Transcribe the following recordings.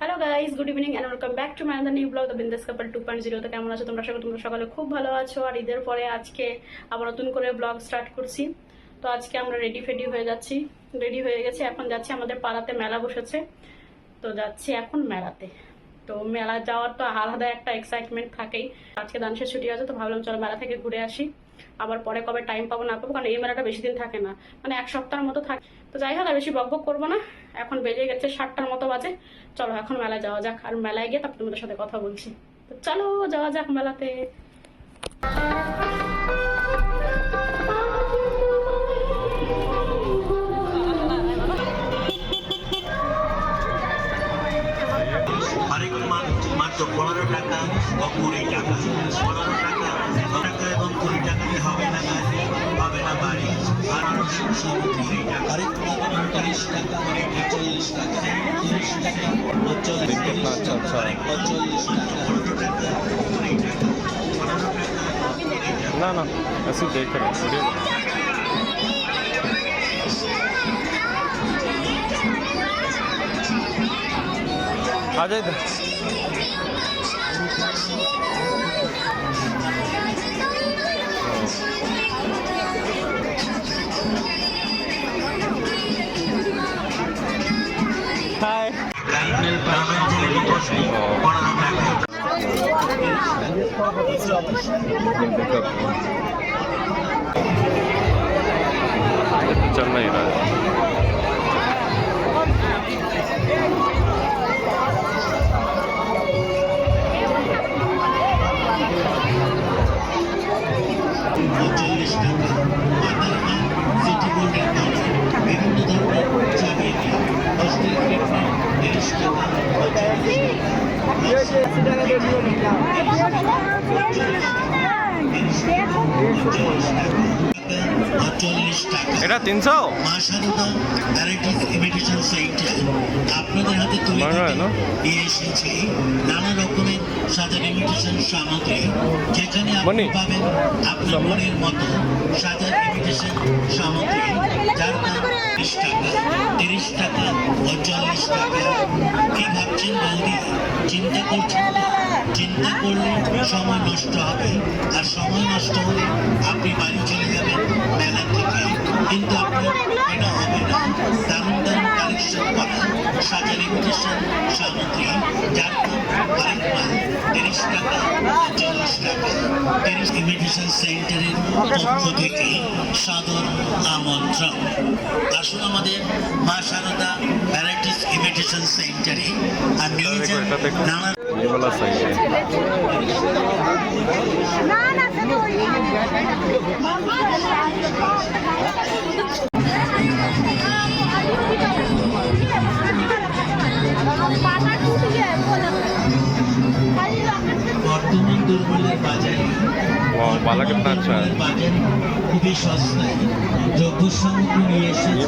Hello guys good evening and welcome back to my new blog the Bindaas couple two point জিরোতে কেমন আছো তোমরা? সকালে তোমরা সকালে খুব ভালো আছো। আর ঈদের পরে আজকে আবার নতুন করে ব্লগ স্টার্ট করছি। তো আজকে আমরা রেডি ফেডি হয়ে যাচ্ছি। রেডি হয়ে গেছি। এখন যাচ্ছি আমাদের পাড়াতে মেলা বসেছে। তো যাচ্ছি এখন মেলাতে। তো মেলা যাওয়ার তো আলাদা একটা এক্সাইটমেন্ট থাকেই। আজকে দানসের ছুটি আছে, তো ভাবলাম চলো মেলা থেকে ঘুরে আসি। আবার পরে কবে টাইম পাবো না পাবো, কারণ এই মেলাটা বেশি দিন থাকে না। মানে এক সপ্তাহের মতো থাকে। তো যাই হোক, আর বেশি বকবক করব না। এখন বেজে গেছে সাতটার মতো বাজে। চলো, এখন মেলায় যাওয়া যাক। আর মেলায় গিয়ে তারপর তোমাদের সাথে কথা বলছি। তো চলো, যাওয়া যাক মেলাতে। আচ্ছা আচ্ছা চল্লিশ টাকা পনেরো টাকা কুড়ি টাকা পনেরো টাকা ना ना ऐसे देख रहे हैं वीडियो आ जाए चेन्नई এটা তিনশো? আপনাদের হাতে তুলে এসেছে নানা রকমের সাজার ইমিটেশন সামগ্রী যেখানে আপনি পাবেন আপনার মনের মতো সাজার ইমিটেশন সামগ্রী যার দাম তিরিশ টাকা তিরিশ টাকা ও টাকা কি ভাবছেন বৌদি চিন্তা করছেন চিন্তা করলে সময় নষ্ট হবে আর সময় নষ্ট হলে আপনি বাড়ি চলে যাবেন মেলা থেকে কিন্তু আপনার এটা হবে না। দারুণ দারুণ কালেকশন করা সাজার ইমিটেশন সামগ্রী যার আরেক মাল, তিরিশ টাকা চল্লিশ টাকা। তিরিশ ইমিটেশন সেন্টারের পক্ষ থেকে সাদর আমন্ত্রণ। আসুন আমাদের মা সারদা ভ্যারাইটিস ইমিটেশন সেন্টারে আর নিয়ে देखो যান এটা देखो নানা ये वाला सही है না না সেটা ওই পাতা টুটিয়ে বলে খালি বর্তমান দুর্বলের বাজারে वाह बाला कितना अच्छा है বাজারে খুবই সস্তায় দ্রব্য সামগ্রী নিয়ে এসেছে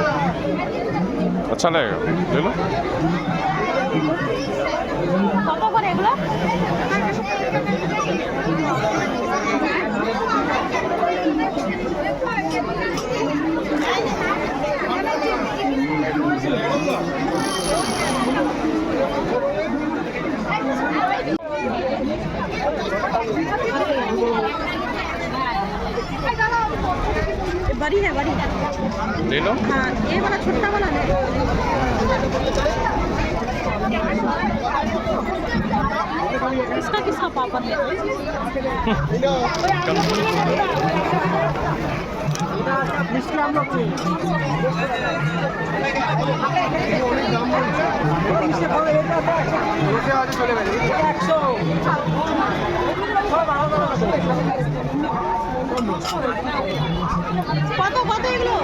अच्छा लगेगा ले लो बड़ी है बड़ी ले लो हाँ ये वाला छोटा কত কত এগুলো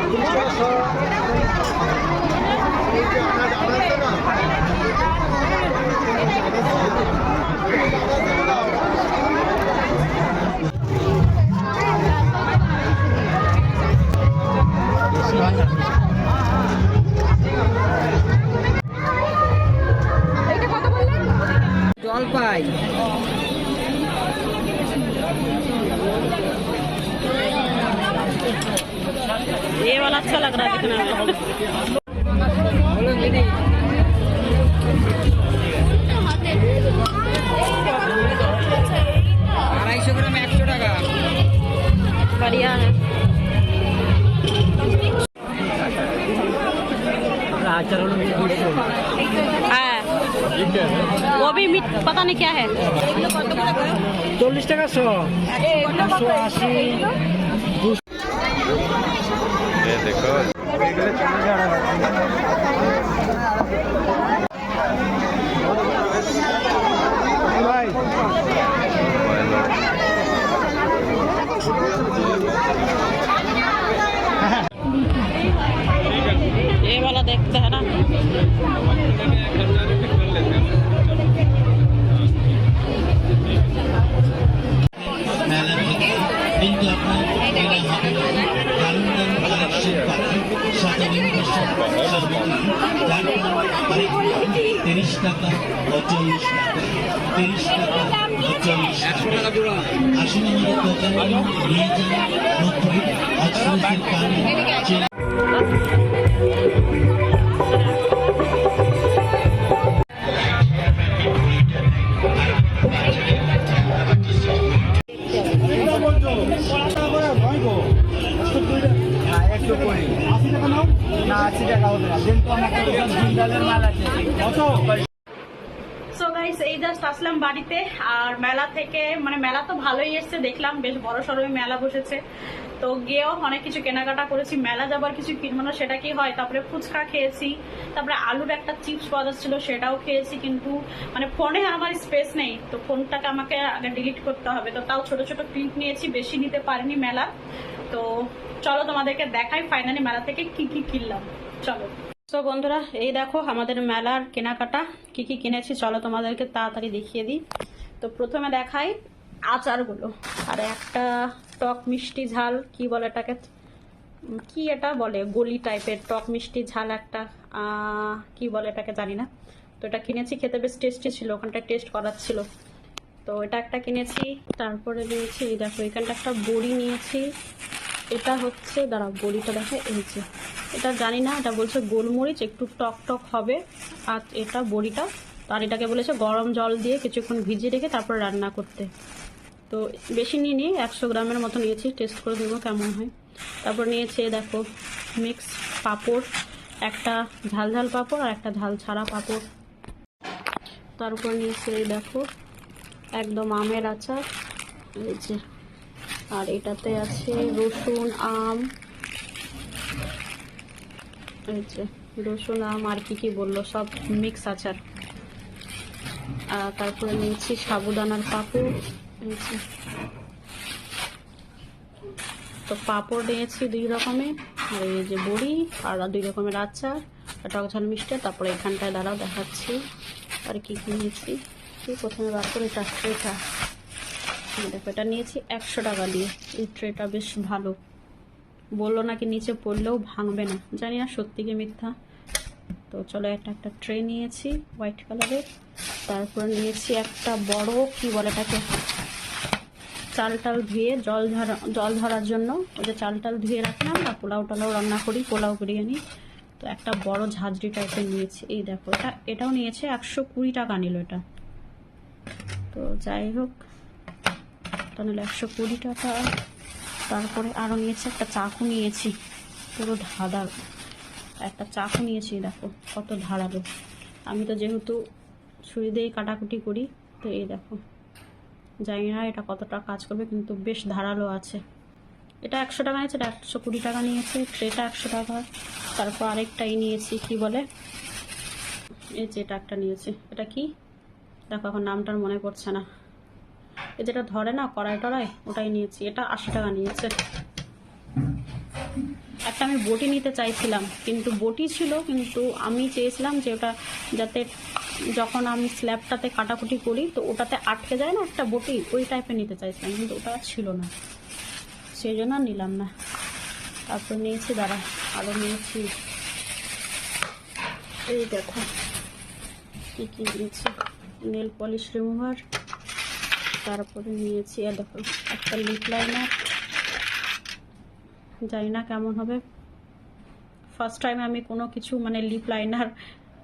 জলপাই। मीट पता नहीं क्या है চল্লিশ টাকা শো একশো আশি ये देखो ये वाला देखते हैं তিরিশ টাকা চল্লিশ না আশি টাকা হবে না কিন্তু আমার জিন্দালের মাল আছে কত গাইস এই জাস্ট আসলাম বাড়িতে আর মেলা থেকে মানে মেলা তো ভালোই এসছে, দেখলাম, বেশ বড় সড়ো মেলা বসেছে। তো গিয়েও অনেক কিছু কেনাকাটা করেছি, মেলা যাবার কিছু কিনবো, সেটা কি হয়? তারপরে ফুচকা খেয়েছি, তারপরে আলুর একটা চিপস পাওয়া যাচ্ছিল, সেটাও খেয়েছি, কিন্তু মানে ফোনে আমার স্পেস নেই, তো ফোনটাকে আমাকে আগে ডিলিট করতে হবে। তো তাও ছোট ছোট ক্লিপ নিয়েছি, বেশি নিতে পারিনি মেলা। তো চলো তোমাদেরকে দেখাই ফাইনালি মেলা থেকে কি কি কিনলাম। চলো। তো বন্ধুরা, এই দেখো আমাদের মেলার কেনাকাটা। কি কি কিনেছি, চলো তোমাদেরকে তাড়াতাড়ি দেখিয়ে দিই। তো প্রথমে দেখাই আচারগুলো। আর একটা টক মিষ্টি ঝাল, কি বলে এটাকে? কি এটা বলে? গলি টাইপের টক মিষ্টি ঝাল একটা কি বলে এটাকে জানি না। তো এটা কিনেছি, খেতে বেশ টেস্টি ছিল ওখানটা টেস্ট করার ছিল তো এটা একটা কিনেছি, তারপরে নিয়েছি দেখো, এখানটা একটা বড়ি নিয়েছি। এটা হচ্ছে, দাঁড়াও, বড়িটা দেখো, এই যে। এটা জানি না, এটা বলছে গোলমরিচ, একটু টক টক হবে। আর এটা বড়িটা, আর এটাকে বলেছে গরম জল দিয়ে কিছুক্ষণ ভিজিয়ে রেখে তারপর রান্না করতে। তো বেশি নিয়ে নিই একশো গ্রামের মতো নিয়েছি, টেস্ট করে দেবো কেমন হয়। তারপর নিয়েছে, দেখো মিক্স পাঁপড়, একটা ঝাল ঝাল পাঁপড় আর একটা ঝাল ছাড়া পাঁপড়। তারপর নিয়েছে, দেখো, একদম আমের আচার, এই যে। আর এটাতে আছে রসুন, আম। রসুন, আম আর কি কি বলল, সব মিক্স আচার আর। তারপরে নিয়েছি সাবুদানার পাপড় তো পাঁপড় নিয়েছি দুই রকমের আর এই যে বড়ি আর দুই রকমের আচার। আর টক মিষ্টি তারপরে এখানটায় দাঁড়াও দেখাচ্ছি। আর কি কি নিয়েছি? প্রথমে বার করে? এই দেখো, এটা নিয়েছি একশো টাকা দিয়ে। এই ট্রেটা বেশ ভালো। বলল নাকি নিচে পড়লেও ভাঙবে না। জানি না সত্যি কি মিথ্যা। তো চলো একটা একটা ট্রে নিয়েছি হোয়াইট কালারের তারপর নিয়েছি একটা বড়, কি বলে এটাকে? চাল টাল ধুয়ে জল ঝরা জল ধরার জন্য ওই যে চাল টাল ধুয়ে রাখলাম না পোলাও টোলাও রান্না করি, পোলাও বিরিয়ানি। তো একটা বড় ঝাঁঝরি টাইপের নিয়েছি। এই দেখো, এটা, এটাও নিয়েছে একশো কুড়ি টাকা নিল এটা। তো যাই হোক তা নিল একশো কুড়ি টাকা। তারপরে আরও নিয়েছি, একটা চাকু নিয়েছি। পুরো ধাঁধা। একটা চাকু নিয়েছি, দেখো, কত ধারালো। আমি তো যেহেতু ছুরি দিয়ে কাটাকুটি করি, তো এই দেখো। জানি না এটা কতটা কাজ করবে, কিন্তু বেশ ধারালো আছে। এটা একশো টাকা নিয়েছে, এটা একশো কুড়ি টাকা নিয়েছে ট্রেটা একশো টাকা। তারপর আরেকটাই নিয়েছি, কি বলে? এই যে এটা একটা নিয়েছি। এটা কি? দেখো, এখন নামটার মনে পড়ছে না। এই যেটা ধরে না, কড়াই টড়াই, ওটাই নিয়েছি। এটা আশি টাকা নিয়েছে। একটা আমি বটি নিতে চাইছিলাম, কিন্তু বটি ছিল, কিন্তু আমি চেয়েছিলাম যে ওটা যাতে যখন আমি স্ল্যাবটাতে কাটাকুটি করি, তো ওটাতে আটকে যায় না একটা বটি, ওই টাইপের নিতে চাইছিলাম, কিন্তু ওটা ছিল না। সেই জন্য নিলাম না। তারপর নিয়েছি, দাঁড়া আরও নিয়েছি। এই দেখো, কী কী নিয়েছি? নেল পলিশ রিমুভার তারপরে নিয়েছি। আর দেখো, একটা লিপ লাইনার জানি না কেমন হবে। ফার্স্ট টাইম আমি কোনো কিছু মানে লিপ লাইনার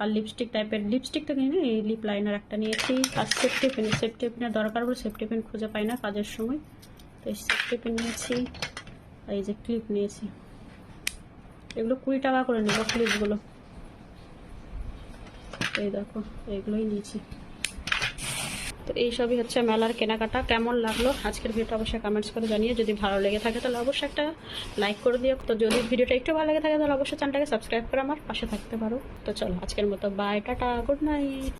আর লিপস্টিক টাইপের লিপস্টিক তো কিনি, এই লিপ লাইনার একটা নিয়েছি। আর সেফটি পিন সেফটি পিনের দরকার বলে সেফটি পিন খুঁজে পাই না কাজের সময়। তো এই সেফটি পিন নিয়েছি। আর এই যে ক্লিপ নিয়েছি। এগুলো কুড়ি টাকা করে নেব ক্লিপগুলো এই দেখো এইগুলোই নিয়েছি। তো এইসবই হচ্ছে মেলার কেনাকাটা। কেমন লাগল? আজকের ভিডিওটা অবশ্যই কমেন্টস করে জানিয়ে যদি ভালো লেগে থাকে তাহলে অবশ্যই একটা লাইক করে দিও। তো যদি ভিডিওটা একটু ভালো লেগে থাকে তাহলে অবশ্যই চ্যানেলটাকে সাবস্ক্রাইব করে আমার পাশে থাকতে পারো। তো চলো, আজকের মতো বাই টাটা গুড নাইট